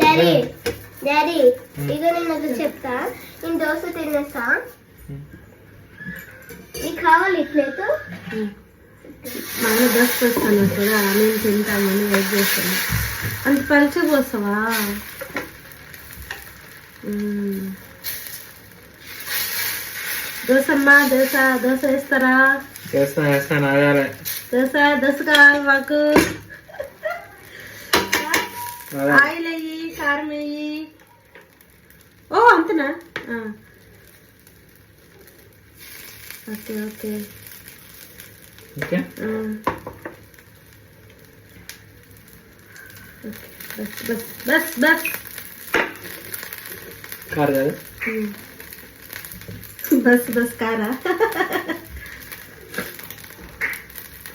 Daddy daddy ఇక నేను చెప్తా. నేను దోశ తినేస్తా. నీకు కావాలి ప్లేట్? మా ఆయన దోశ పోస్తాను కదా నేను తింటామని వెయిట్ చేస్తాను. అంత పరీక్ష పోస్తావా మ్మ్. దోశమ్మా దోశ దోశ వేస్తారా? దోశ దోశ కావాలి మాకు. ఆయిల్ కారం వెయ్యి ఓ అంతనా ఆ. ఓకే ఓకే ఓకే ఆ. Okay. Bus bus bus bus car కాదు ఉమ్. బస్ బస్ కారా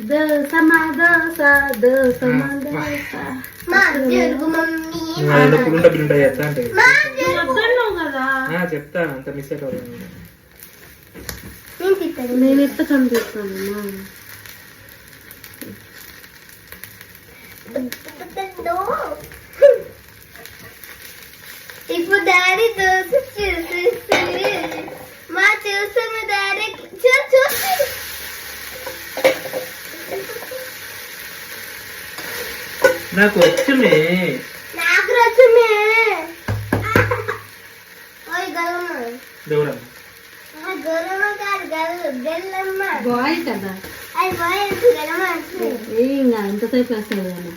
దోసమా దోస దోసమా దోస మా జరుగు మమ్మీ బిల్లుంట చేస్తా అంటే. మా నువ్వు వద్దన్నావు కదా? ఆ, చెప్తా అంత మిస్ అయిపోయింది నేను. ఎత్త కనిపిస్తాను ఇప్పుడు డాడీ దోశ చూసేసి మా చూసిన డాడీ చూ చూసి నాకు వచ్చమే బాయ్ కదా. ఏం కాదు ఎంతసేపు వేస్తావు ఆయన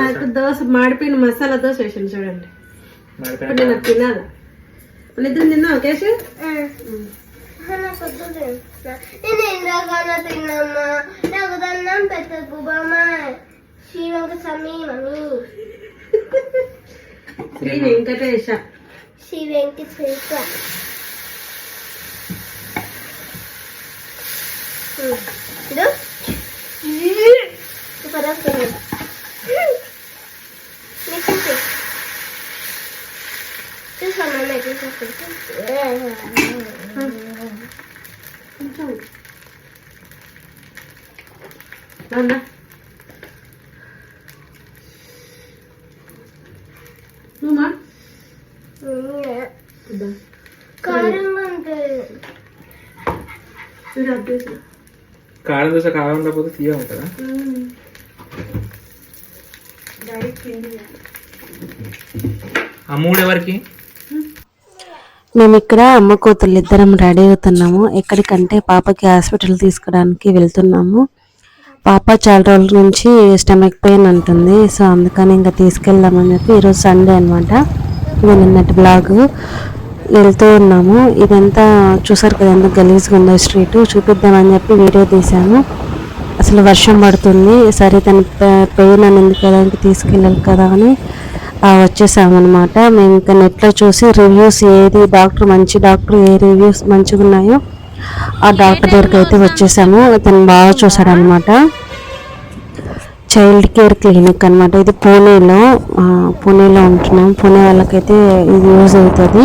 నాకు దోశ. మాడిపోయిన మసాలా దోశ వేసాను చూడండి. ఇప్పుడు నేను తినాలి? మన ఇద్దరు తిన్నావు కేసు నాకు వద్దు నేను ఇందాకన్నా తిన్నమ్మా నాకు దండం పెట్టకు బామ్మ శ్రీవంక సమీ మమ్మీ శ్రీ వెంకటేశ శ్రీ వెంకటేశ్వర ఇదో పదకొండు చూసాను కొంచెం అవునా నువ్వు కారంగా ఉంటుంది చూడు అభ్యాసం కారం దోశ కారం ఉండకపోతే తీయ ఉంటుందా డైరెక్ట్ పిండి ఆ మూడు ఎవరికి మేము ఇక్కడ అమ్మ కూతుర్లు ఇద్దరం రెడీ అవుతున్నాము. ఎక్కడికంటే పాపకి హాస్పిటల్ తీసుకోవడానికి వెళ్తున్నాము. పాప చాలా రోజుల నుంచి స్టమక్ పెయిన్ అంటుంది. సో అందుకని ఇంకా తీసుకెళ్దామని చెప్పి ఈరోజు సండే అనమాట ఇది నిన్నటి బ్లాగ్. వెళ్తూ ఉన్నాము. ఇదంతా చూసారు కదా ఎంత గలీజ్గా ఉందో స్ట్రీట్. చూపిద్దామని చెప్పి వీడియో తీసాము అసలు వర్షం పడుతుంది. సరే తన పెయిన్ అనేది ఎందుకు తీసుకెళ్ళాలి కదా అని వచ్చేసామన్నమాట. మేము ఇంకా నెట్లో చూసి రివ్యూస్ ఏది డాక్టర్ మంచి డాక్టర్ ఏ రివ్యూస్ మంచిగా ఉన్నాయో ఆ డాక్టర్ దగ్గరికి అయితే వచ్చేసాము. అతను బాగా చూసాడనమాట చైల్డ్ కేర్ క్లినిక్ అనమాట ఇది పూణేలో పూణేలో ఉంటున్నాం. పూణే వాళ్ళకైతే ఇది యూజ్ అవుతుంది.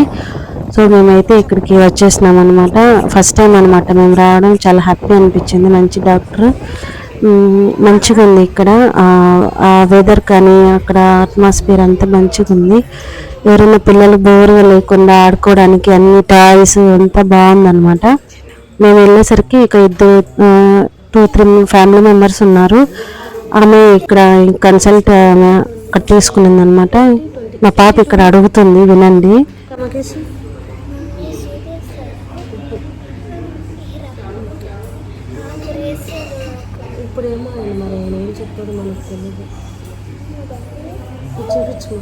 సో మేమైతే ఇక్కడికి వచ్చేసినాం అనమాట ఫస్ట్ టైం అనమాట మేము రావడం. చాలా హ్యాపీ అనిపించింది. మంచి డాక్టర్ మంచిగా ఉంది ఇక్కడ. ఆ వెదర్ కానీ అక్కడ అట్మాస్ఫియర్ అంతా మంచిగా ఉంది. ఎవరైనా పిల్లలు బోర్గా లేకుండా ఆడుకోవడానికి అన్ని టాయ్స్ అంతా బాగుందనమాట మేము వెళ్ళేసరికి ఇక ఇద్దరు టూ త్రీ ఫ్యామిలీ మెంబర్స్ ఉన్నారు. ఆమె ఇక్కడ కన్సల్ట్ అక్కడ తీసుకునింది అనమాట మా పాప ఇక్కడ అడుగుతుంది వినండి. ఇప్పుడేమో ఆయన మరి ఆయన ఏం చెప్పాడు మనకు తెలియదు చూపించు.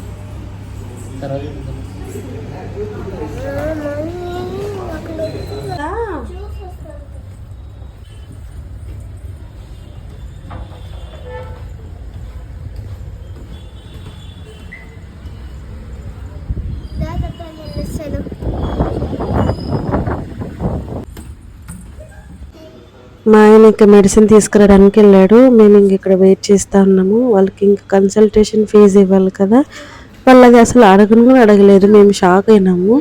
మా ఆయన ఇంకా మెడిసిన్ తీసుకురావడానికి వెళ్ళాడు. మేము ఇంక ఇక్కడ వెయిట్ చేస్తూ ఉన్నాము. వాళ్ళకి ఇంకా కన్సల్టేషన్ ఫీజు ఇవ్వాలి కదా. వాళ్ళు అది అసలు అడగను కూడా అడగలేదు. మేము షాక్ అయినాము.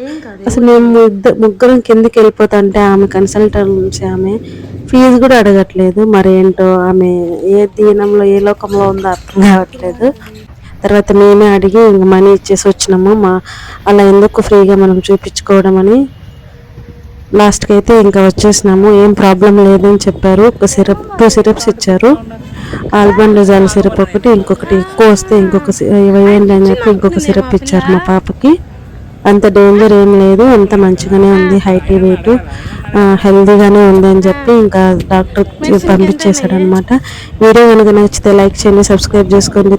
అసలు మేము ఇద్దరు ముగ్గురం కిందికి వెళ్ళిపోతుంటే ఆమె కన్సల్టెంట్ నుంచి ఆమె ఫీజు కూడా అడగట్లేదు. మరేంటో ఆమె ఏ దీనంలో ఏ లోకంలో ఉందో అర్థం కావట్లేదు. తర్వాత మేమే అడిగి ఇంక మనీ ఇచ్చేసి వచ్చినాము. మా అలా ఎందుకు ఫ్రీగా మనం చూపించుకోవడం అని లాస్ట్కి అయితే ఇంకా వచ్చేసినాము. ఏం ప్రాబ్లం లేదని చెప్పారు. ఒక సిరప్ టూ సిరప్స్ ఇచ్చారు. ఆల్బండజాల్ సిరప్ ఒకటి ఇంకొకటి ఎక్కువ వస్తే ఇంకొక సి- అని చెప్పి ఇంకొక సిరప్ ఇచ్చారు మా పాపకి. అంత డేంజర్ ఏం లేదు. అంత మంచిగానే ఉంది. హైట్ వెయిట్ హెల్దీగానే ఉంది అని చెప్పి ఇంకా డాక్టర్ పంపించేశాడు అనమాట వీడియో కనుక నచ్చితే లైక్ చేయండి సబ్స్క్రైబ్ చేసుకోండి.